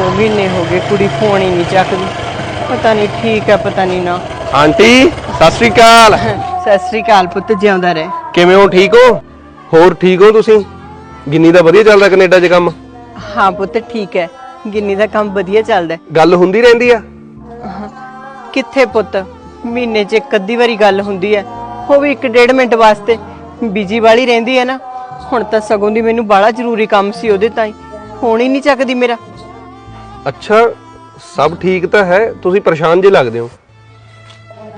ਦੋ ਮਹੀਨੇ ਹੋ ਗਏ ਕੁੜੀ ਫੋਨ ਹੀ ਨਹੀਂ ਚੱਕਦੀ। ਪਤਾ ਨਹੀਂ ਠੀਕ ਹੈ ਪਤਾ ਨਹੀਂ ਨਾ। ਆਂਟੀ ਸਤਿ ਸ੍ਰੀ ਅਕਾਲ। ਸਤਿ ਸ੍ਰੀ ਅਕਾਲ ਪੁੱਤ ਜਿਉਂਦਾ ਰਹਿ। ਕਿਵੇਂ ਹੋ ਠੀਕ ਹੋ? ਹੋਰ ਠੀਕ ਹੋ ਤੁਸੀਂ? ਗਿੰਨੀ ਦਾ ਵਧੀਆ ਚੱਲਦਾ ਕੈਨੇਡਾ 'ਚ ਕੰਮ? ਹਾਂ ਪੁੱਤ ਠੀਕ ਹੈ। ਗਿੰਨੀ ਦਾ ਕੰਮ ਵਧੀਆ ਚੱਲਦਾ ਹੈ। ਗੱਲ ਹੁੰਦੀ ਰਹਿੰਦੀ ਆ? ਕਿੱਥੇ ਪੁੱਤ? ਮਹੀਨੇ 'ਚ ਇੱਕ ਅੱਧੀ ਵਾਰੀ ਗੱਲ ਹੁੰਦੀ ਹੈ। ਉਹ ਵੀ ਇੱਕ ਡੇਢ ਮਿੰਟ ਵਾਸਤੇ। ਬਿਜ਼ੀ ਵਾਲੀ ਰਹਿੰਦੀ ਹੈ ਨਾ। ਹੁਣ ਤਾਂ ਸਗੋਂ ਦੀ ਮੈਨੂੰ ਬਾਹਲਾ ਜ਼ਰੂਰੀ ਕੰਮ ਸੀ ਉਹਦੇ ਤਾਈਂ। ਫੋਨ ਹੀ ਨਹੀਂ ਚੱਕਦੀ ਮੇਰਾ। ਅੱਛਾ ਸਭ ਠੀਕ ਤਾਂ ਹੈ ਤੁਸੀਂ ਪਰੇਸ਼ਾਨ ਜੇ ਲੱਗਦੇ ਹੋ।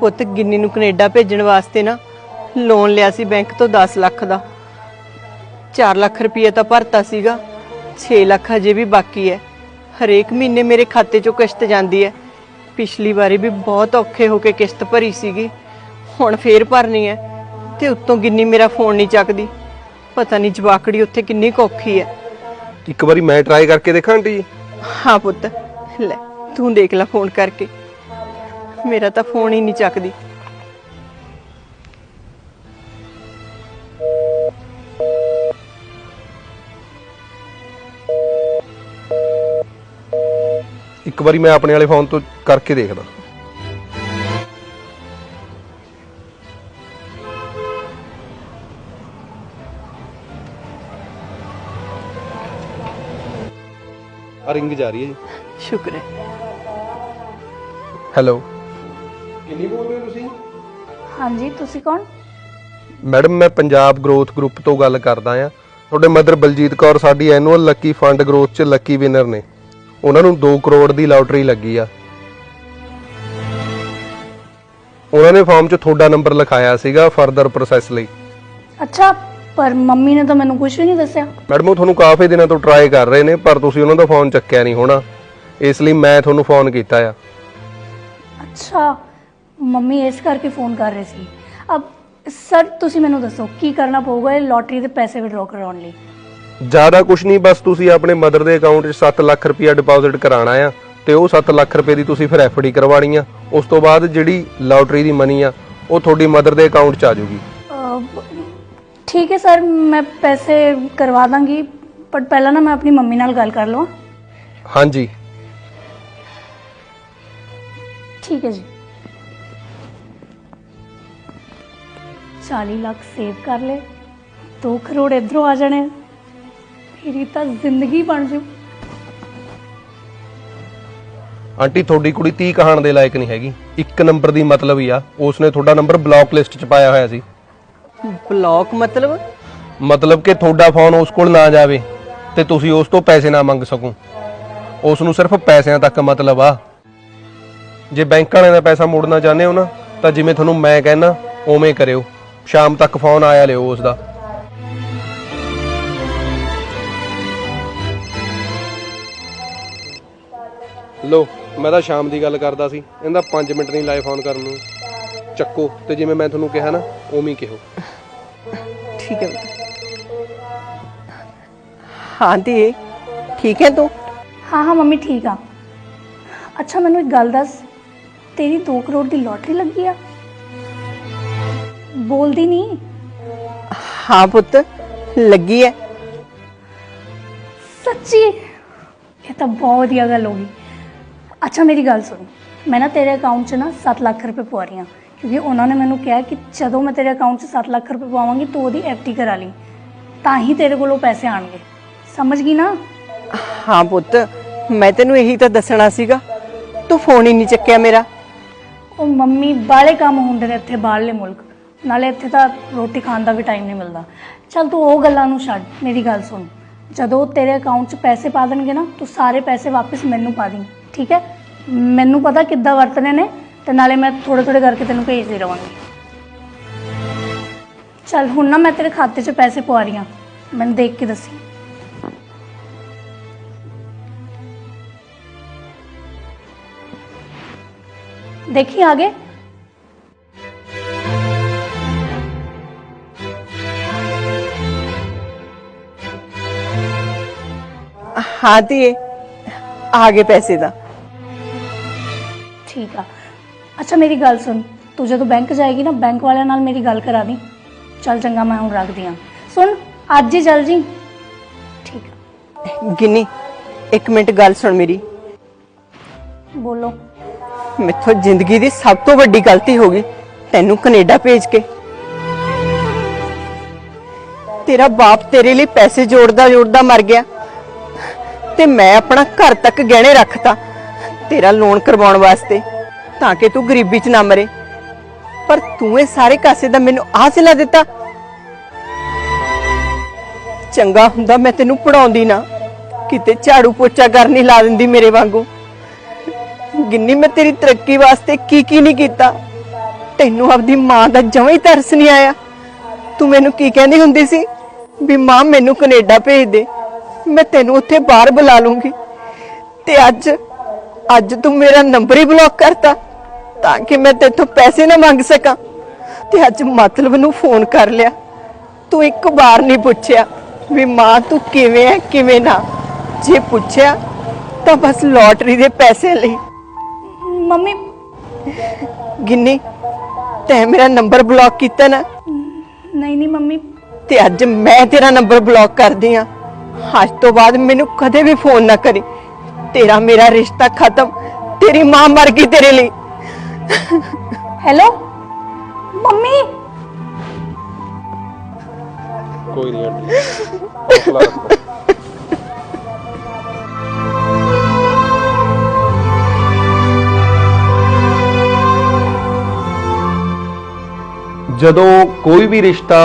ਪੁੱਤ ਗਿੰਨੀ ਨੂੰ ਕੈਨੇਡਾ ਭੇਜਣ ਵਾਸਤੇ ਨਾ ਲੋਨ ਲਿਆ ਸੀ ਬੈਂਕ ਤੋਂ 10 ਲੱਖ ਦਾ। 4 ਲੱਖ ਰੁਪਏ ਤਾਂ ਭਰਤਾ ਸੀਗਾ 6 ਲੱਖ ਹਜੇ ਵੀ ਬਾਕੀ ਹੈ। ਹਰੇਕ ਮਹੀਨੇ ਮੇਰੇ ਖਾਤੇ 'ਚੋਂ ਕਿਸ਼ਤ ਜਾਂਦੀ ਹੈ। ਪਿਛਲੀ ਵਾਰੀ ਵੀ ਬਹੁਤ ਔਖੇ ਹੋ ਕੇ ਕਿਸ਼ਤ ਭਰੀ ਸੀਗੀ ਹੁਣ ਫੇਰ ਭਰਨੀ ਹੈ ਤੇ ਉੱਤੋਂ ਗਿੰਨੀ ਮੇਰਾ ਫੋਨ ਨਹੀਂ ਚੱਕਦੀ। ਪਤਾ ਨਹੀਂ ਜਵਾਕੜੀ ਉੱਥੇ ਕਿੰਨੀ ਔਖੀ ਹੈ। ਇੱਕ ਵਾਰੀ ਮੈਂ ਟਰਾਈ ਕਰਕੇ ਦੇਖਾਂ ਆਂਟੀ ਜੀ। ਹਾਂ ਪੁੱਤ, ਲੈ, ਤੂੰ ਦੇਖ ਲੈ ਫੋਨ ਕਰਕੇ। ਮੇਰਾ ਤਾਂ ਫੋਨ ਹੀ ਨਹੀਂ ਚੱਕਦੀ। ਇੱਕ ਵਾਰੀ ਮੈਂ ਆਪਣੇ ਵਾਲੇ ਫੋਨ ਤੋਂ ਕਰਕੇ ਦੇਖਦਾ। ਆ ਰਿੰਗ ਜਾ ਰਹੀ ਹੈ ਜੀ। ਸ਼ੁਕਰ ਹੈ। ਹੈਲੋ। ਕਿੰਨੀ ਬੋਲ ਰਹੇ ਹੋ ਤੁਸੀਂ? ਹਾਂਜੀ ਤੁਸੀਂ ਕੌਣ? ਮੈਡਮ ਮੈਂ ਪੰਜਾਬ ਗਰੋਥ ਗਰੁੱਪ ਤੋਂ ਗੱਲ ਕਰਦਾ ਆ ਤੁਹਾਡੇ ਮਦਰ ਬਲਜੀਤ ਕੌਰ ਸਾਡੀ ਐਨੂਅਲ ਲੱਕੀ ਫੰਡ ਗਰੋਥ ਚ ਲੱਕੀ ਵਿਨਰ ਨੇ। ਉਹਨਾਂ ਨੂੰ 2 ਕਰੋੜ ਦੀ ਲਾਟਰੀ ਲੱਗੀ ਆ। ਉਹਨਾਂ ਨੇ ਫਾਰਮ 'ਚ ਤੁਹਾਡਾ ਨੰਬਰ ਲਿਖਾਇਆ ਸੀਗਾ ਫਰਦਰ ਪ੍ਰੋਸੈਸ ਲਈ। ਅੱਛਾ ਪਰ ਮੰਮੀ ਨੇ ਤਾਂ ਮੈਨੂੰ ਕੁਝ ਵੀ ਨਹੀਂ ਦੱਸਿਆ। ਮੈਡਮ ਉਹ ਤੁਹਾਨੂੰ ਕਾਫੀ ਦਿਨਾਂ ਤੋਂ ਟਰਾਈ ਕਰ ਰਹੇ ਨੇ ਪਰ ਤੁਸੀਂ ਉਹਨਾਂ ਦਾ ਫੋਨ ਚੱਕਿਆ ਨਹੀਂ ਹੋਣਾ। ਇਸ ਲਈ ਮੈਂ ਤੁਹਾਨੂੰ ਫੋਨ ਕੀਤਾ ਆ। ਅੱਛਾ ਮੰਮੀ ਇਸ ਕਰਕੇ ਫੋਨ ਕਰ ਰਹੇ ਸੀ। ਅਬ ਸਰ ਤੁਸੀਂ ਮੈਨੂੰ ਦੱਸੋ ਕੀ ਕਰਨਾ ਪਊਗਾ ਇਹ ਲੋਟਰੀ ਦੇ ਪੈਸੇ ਵਿਡਰਾਅ ਕਰਾਉਣ ਲਈ? ਜ਼ਿਆਦਾ ਕੁਝ ਨਹੀਂ ਬਸ ਤੁਸੀਂ ਆਪਣੇ ਮਦਰ ਦੇ ਅਕਾਊਂਟ 'ਚ 7 ਲੱਖ ਰੁਪਇਆ ਡਿਪੋਜ਼ਿਟ ਕਰਾਉਣਾ ਆ ਤੇ ਉਹ 7 ਲੱਖ ਰੁਪਏ ਦੀ ਤੁਸੀਂ ਫਿਰ ਐਫਡੀ ਕਰਵਾਣੀ ਆ। ਉਸ ਤੋਂ ਬਾਅਦ ਜਿਹੜੀ ਲਾਟਰੀ ਦੀ ਮਨੀ ਆ ਉਹ ਤੁਹਾਡੀ ਮਦਰ ਦੇ ਅਕਾਊਂਟ 'ਚ ਆ ਜਾਊਗੀ। ਠੀਕ ਹੈ ਸਰ ਮੈਂ ਪੈਸੇ ਕਰਵਾ ਦਾਂਗੀ ਪਰ ਪਹਿਲਾਂ ਨਾ ਮੈਂ ਆਪਣੀ ਮੰਮੀ ਨਾਲ ਗੱਲ ਕਰ ਲਵਾਂ। ਹਾਂਜੀ। ਠੀਕ ਹੈ ਜੀ। 40 ਲੱਖ ਸੇਵ ਕਰ ਲੈ 2 ਕਰੋੜ ਇਧਰੋਂ ਆ ਜਾਣੇ ਮੇਰੀ ਤਾਂ ਜ਼ਿੰਦਗੀ ਬਣ ਜੂ। ਆਂਟੀ ਤੁਹਾਡੀ ਕੁੜੀ 30 ਕਹਾਣ ਦੇ ਲਾਇਕ ਨਹੀਂ ਹੈਗੀ। ਇੱਕ ਨੰਬਰ ਦੀ ਮਤਲਬ ਹੀ ਆ ਉਸਨੇ ਤੁਹਾਡਾ ਨੰਬਰ ਬਲੌਕ ਲਿਸਟ 'ਚ ਪਾਇਆ ਹੋਇਆ ਸੀ। ਬਲੌਕ ਮਤਲਬ? ਮਤਲਬ ਕਿ ਤੁਹਾਡਾ ਫੋਨ ਉਸ ਕੋਲ ਨਾ ਜਾਵੇ ਤੇ ਤੁਸੀਂ ਉਸ ਤੋਂ ਪੈਸੇ ਨਾ ਮੰਗ ਸਕੋ। ਉਸ ਨੂੰ ਸਿਰਫ ਪੈਸਿਆਂ ਤੱਕ ਮਤਲਬ ਆ। ਜੇ ਬੈਂਕ ਵਾਲਿਆਂ ਦਾ ਪੈਸਾ ਮੋੜਨਾ ਚਾਹੁੰਦੇ ਹੋ ਨਾ, ਤਾਂ ਜਿਵੇਂ ਤੁਹਾਨੂੰ ਮੈਂ ਕਹਿਣਾ ਉਵੇਂ ਕਰਿਓ। ਸ਼ਾਮ ਤੱਕ ਫੋਨ ਆਇਆ ਲਿਓ ਉਸ ਦਾ। ਲੋ, ਮੈਂ ਤਾਂ ਸ਼ਾਮ ਦੀ ਗੱਲ ਕਰਦਾ ਸੀ। ਇਹਦਾ 5 ਮਿੰਟ ਨਹੀਂ ਲਾਏ ਫੋਨ ਕਰਨ ਨੂੰ। ਚੱਕੋ, ਤੇ ਜਿਵੇਂ ਮੈਂ ਤੁਹਾਨੂੰ ਕਿਹਾ ਨਾ, ਉਵੇਂ ਹੀ ਕਿਹੋ। ਠੀਕ ਹੈ। ਹਾਂ ਦੀ ਠੀਕ ਹੈ ਤੂੰ? ਹਾਂ ਹਾਂ ਮੰਮੀ ਠੀਕ ਆ। ਅੱਛਾ ਮੈਨੂੰ ਇੱਕ ਗੱਲ ਦੱਸ। ਤੇਰੀ 2 ਕਰੋੜ ਦੀ ਲੋਟਰੀ ਲੱਗੀ ਆ? ਬੋਲਦੀ ਨਹੀਂ? ਹਾਂ ਪੁੱਤ ਲੱਗੀ ਹੈ। ਸੱਚੀ? ਇਹ ਤਾਂ ਬਹੁਤ ਵਧੀਆ ਗੱਲ ਹੋ ਗਈ। ਅੱਛਾ ਮੇਰੀ ਗੱਲ ਸੁਣ। ਮੈਂ ਨਾ ਤੇਰੇ ਅਕਾਊਂਟ 'ਚ ਨਾ 7 ਲੱਖ ਰੁਪਏ ਪਵਾ ਰਹੀ ਹਾਂ। ਕਿਉਂਕਿ ਉਹਨਾਂ ਨੇ ਮੈਨੂੰ ਕਿਹਾ ਕਿ ਜਦੋਂ ਮੈਂ ਤੇਰੇ ਅਕਾਊਂਟ 'ਚ 7 ਲੱਖ ਰੁਪਏ ਪਵਾਵਾਂਗੀ ਤੂੰ ਉਹਦੀ ਐਫਡੀ ਕਰਾ ਲਈ ਤਾਂ ਹੀ ਤੇਰੇ ਕੋਲੋਂ ਪੈਸੇ ਆਣਗੇ। ਸਮਝ ਗਈ ਨਾ? ਹਾਂ ਪੁੱਤ ਮੈਂ ਤੈਨੂੰ ਇਹੀ ਤਾਂ ਦੱਸਣਾ ਸੀਗਾ। ਤੂੰ ਫੋਨ ਹੀ ਨਹੀਂ ਚੱਕਿਆ ਮੇਰਾ। ਉਹ ਮੰਮੀ ਬਾਲੇ ਕੰਮ ਹੁੰਦੇ ਨੇ ਇੱਥੇ ਬਾਹਰਲੇ ਮੁਲਕ। ਨਾਲੇ ਇੱਥੇ ਤਾਂ ਰੋਟੀ ਖਾਣ ਦਾ ਵੀ ਟਾਈਮ ਨਹੀਂ ਮਿਲਦਾ। ਚਲ ਤੂੰ ਉਹ ਗੱਲਾਂ ਨੂੰ ਛੱਡ ਮੇਰੀ ਗੱਲ ਸੁਣ। ਜਦੋਂ ਤੇਰੇ ਅਕਾਊਂਟ 'ਚ ਪੈਸੇ ਪਾ ਦੇਣਗੇ ਨਾ ਤੂੰ ਸਾਰੇ ਪੈਸੇ ਵਾਪਸ ਮੈਨੂੰ ਪਾ ਦੇ ਠੀਕ ਹੈ? ਮੈਨੂੰ ਪਤਾ ਕਿੱਦਾਂ ਵਰਤਣੇ ਨੇ। ਤੇ ਨਾਲੇ ਮੈਂ ਥੋੜੇ ਥੋੜੇ ਕਰਕੇ ਤੈਨੂੰ ਭੇਜਦੀ ਰਵਾਂਗੀ। ਚਲ ਹੁਣ ਨਾ ਮੈਂ ਤੇਰੇ ਖਾਤੇ 'ਚ ਪੈਸੇ ਪਵਾ ਰਹੀ ਹਾਂ। ਮੈਨੂੰ ਦੇਖ ਕੇ ਦੱਸੀ। ਦੇਖੀ ਆਗੇ? ਹਾਂ ਧੀਏ ਆ ਗਏ ਪੈਸੇ ਦਾ ਠੀਕ ਆ। ਅੱਛਾ ਮੇਰੀ ਗੱਲ ਸੁਣ। ਤੂੰ ਜਦੋਂ ਬੈਂਕ ਜਾਏਗੀ ਨਾ ਬੈਂਕ ਵਾਲਿਆਂ ਨਾਲ ਮੇਰੀ ਗੱਲ ਕਰਾ ਦੀ। ਚੱਲ ਚੰਗਾ ਮੈਂ ਹੁਣ ਰੱਖਦੀ ਆ। ਸੁਣ ਅੱਜ ਹੀ ਚੱਲ ਜੀ। ਠੀਕ ਗਿੰਨੀ ਇੱਕ ਮਿੰਟ ਗੱਲ ਸੁਣ ਮੇਰੀ। ਬੋਲੋ। ਮੈਥੋਂ ਜ਼ਿੰਦਗੀ ਦੀ ਸਭ ਤੋਂ ਵੱਡੀ ਗਲਤੀ ਹੋ ਗਈ ਤੈਨੂੰ ਕੈਨੇਡਾ ਭੇਜ ਕੇ। ਤੇਰਾ ਬਾਪ ਤੇਰੇ ਲਈ ਪੈਸੇ ਜੋੜਦਾ ਜੋੜਦਾ ਮਰ ਗਿਆ। ਤੇ ਮੈਂ ਆਪਣਾ ਘਰ ਤੱਕ ਗਹਿਣੇ ਰੱਖਤਾ ਤੇਰਾ ਲੋਨ ਕਰਵਾਉਣ ਵਾਸਤੇ। ਤਾਂ ਕਿ ਤੂੰ ਗਰੀਬੀ 'ਚ ਨਾ ਮਰੇ। ਪਰ ਤੂੰ ਇਹ ਸਾਰੇ ਕਾਸੇ ਦਾ ਮੈਨੂੰ ਆਹ ਦਿੱਤਾ। ਚੰਗਾ ਹੁੰਦਾ ਮੈਂ ਤੈਨੂੰ ਪੜਾਉਂਦੀ ਨਾ। ਕਿਤੇ ਝਾੜੂ ਪੋਚਾ ਕਰਨੀ ਲਾ ਦਿੰਦੀ ਮੇਰੇ ਵਾਂਗੂ। ਗਿੰਨੀ, ਮੈਂ ਤੇਰੀ ਤਰੱਕੀ ਵਾਸਤੇ ਕੀ ਕੀ ਨਹੀਂ ਕੀਤਾ। ਤੈਨੂੰ ਆਪਦੀ ਮਾਂ ਦਾ ਜਮਾਂ ਹੀ ਤਰਸ ਨਹੀਂ ਆਇਆ। ਤੂੰ ਮੈਨੂੰ ਕੀ ਕਹਿੰਦੀ ਹੁੰਦੀ ਸੀ? ਵੀ ਮਾਂ ਮੈਨੂੰ ਕੈਨੇਡਾ ਭੇਜ ਦੇ। ਮੈਂ ਤੈਨੂੰ ਉੱਥੇ ਬਾਹਰ ਬੁਲਾ ਲੂੰਗੀ। ਤੇ ਅੱਜ ਅੱਜ ਤੂੰ ਮੇਰਾ ਨੰਬਰ ਹੀ ਬਲੌਕ ਕਰਤਾ। ਤਾਂ ਕਿ ਮੈਂ ਤੇਥੋਂ ਪੈਸੇ ਨਾ ਮੰਗ ਸਕਾਂ। ਤੇ ਅੱਜ ਮਤਲਬ ਨੂੰ ਫੋਨ ਕਰ ਲਿਆ। ਤੂੰ ਇੱਕ ਵਾਰ ਨਹੀਂ ਪੁੱਛਿਆ ਵੀ ਮਾਂ ਤੂੰ ਕਿਵੇਂ ਹੈ ਕਿਵੇਂ ਨਾ। ਜੇ ਪੁੱਛਿਆ ਤਾਂ ਬਸ ਲੋਟਰੀ ਦੇ ਪੈਸੇ ਲਈ। ਮੰਮੀ। ਗਿੰਨੀ ਤੈਂ ਮੇਰਾ ਨੰਬਰ ਬਲੌਕ ਕੀਤਾ ਨਾ? ਨਹੀਂ ਨਹੀਂ ਮੰਮੀ। ਤੇ ਅੱਜ ਮੈਂ ਤੇਰਾ ਨੰਬਰ ਬਲੌਕ ਕਰਦੀ ਆ ਅੱਜ ਤੋਂ ਬਾਅਦ ਮੈਨੂੰ ਕਦੇ ਵੀ ਫੋਨ ਨਾ ਕਰੀ। ਤੇਰਾ ਮੇਰਾ ਰਿਸ਼ਤਾ ਖਤਮ। ਤੇਰੀ ਮਾਂ ਮਰ ਗਈ ਤੇਰੇ ਲਈ। ਹੈਲੋ ਮੰਮੀ ਕੋਈ ਨਹੀਂ ਆਂਟੀ। ਹੌਸਲਾ ਰੱਖੋ। ਜਦੋਂ ਕੋਈ ਵੀ ਰਿਸ਼ਤਾ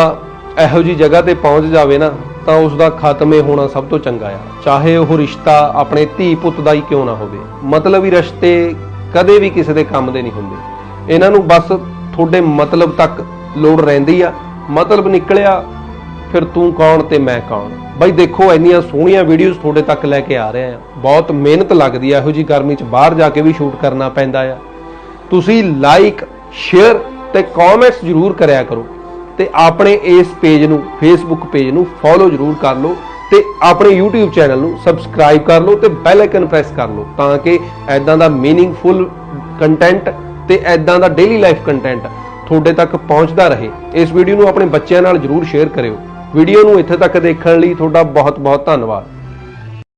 ਇਹੋ ਜੀ ਜਗ੍ਹਾ ਤੇ ਪਹੁੰਚ ਜਾਵੇ ਨਾ ਤਾਂ ਉਸ ਦਾ ਖਾਤਮੇ ਹੋਣਾ ਸਭ ਤੋਂ ਚੰਗਾ ਆ। ਚਾਹੇ ਉਹ ਰਿਸ਼ਤਾ ਆਪਣੇ ਧੀ ਪੁੱਤ ਦਾ ਹੀ ਕਿਉਂ ਨਾ ਹੋਵੇ। ਮਤਲਬ ਹੀ ਰਿਸ਼ਤੇ ਕਦੇ ਵੀ ਕਿਸੇ ਦੇ ਕੰਮ ਦੇ ਨਹੀਂ ਹੁੰਦੇ। ਇਹਨਾਂ ਨੂੰ ਬਸ ਤੁਹਾਡੇ ਮਤਲਬ ਤੱਕ ਲੋੜ ਰਹਿੰਦੀ ਆ। ਮਤਲਬ ਨਿਕਲਿਆ, ਫਿਰ ਤੂੰ ਕੌਣ ਤੇ ਮੈਂ ਕੌਣ? ਬਾਈ ਦੇਖੋ, ਇੰਨੀਆਂ ਸੋਹਣੀਆਂ ਵੀਡੀਓਜ਼ ਤੁਹਾਡੇ ਤੱਕ ਲੈ ਕੇ ਆ ਰਹੇ ਆ। ਬਹੁਤ ਮਿਹਨਤ ਲੱਗਦੀ ਆ, ਇਹੋ ਜੀ ਗਰਮੀ 'ਚ ਬਾਹਰ ਜਾ ਕੇ ਵੀ ਸ਼ੂਟ ਕਰਨਾ ਪੈਂਦਾ ਆ। ਤੁਸੀਂ ਲਾਈਕ ਸ਼ੇਅਰ ਤੇ ਕਮੈਂਟਸ ਜ਼ਰੂਰ ਕਰਿਆ ਕਰੋ। ਤੇ ਆਪਣੇ ਇਸ ਪੇਜ ਨੂੰ ਫੇਸਬੁੱਕ ਪੇਜ ਨੂੰ ਫੋਲੋ ਜ਼ਰੂਰ ਕਰ ਲਓ ਤੇ ਆਪਣੇ YouTube ਚੈਨਲ ਨੂੰ ਸਬਸਕ੍ਰਾਈਬ ਕਰ ਲਓ ਤੇ ਬੈਲ ਆਈਕਨ ਪ੍ਰੈਸ ਕਰ ਲਓ ਤਾਂ ਕਿ ਐਦਾਂ ਦਾ ਮੀਨਿੰਗਫੁਲ ਕੰਟੈਂਟ ਤੇ ਐਦਾਂ ਦਾ ਡੇਲੀ ਲਾਈਫ ਕੰਟੈਂਟ ਤੁਹਾਡੇ ਤੱਕ ਪਹੁੰਚਦਾ ਰਹੇ, ਇਸ ਵੀਡੀਓ ਨੂੰ ਆਪਣੇ ਬੱਚਿਆਂ ਨਾਲ ਜ਼ਰੂਰ ਸ਼ੇਅਰ ਕਰਿਓ। ਵੀਡੀਓ ਨੂੰ ਇੱਥੇ ਤੱਕ ਦੇਖਣ ਲਈ ਤੁਹਾਡਾ ਬਹੁਤ ਬਹੁਤ ਧੰਨਵਾਦ।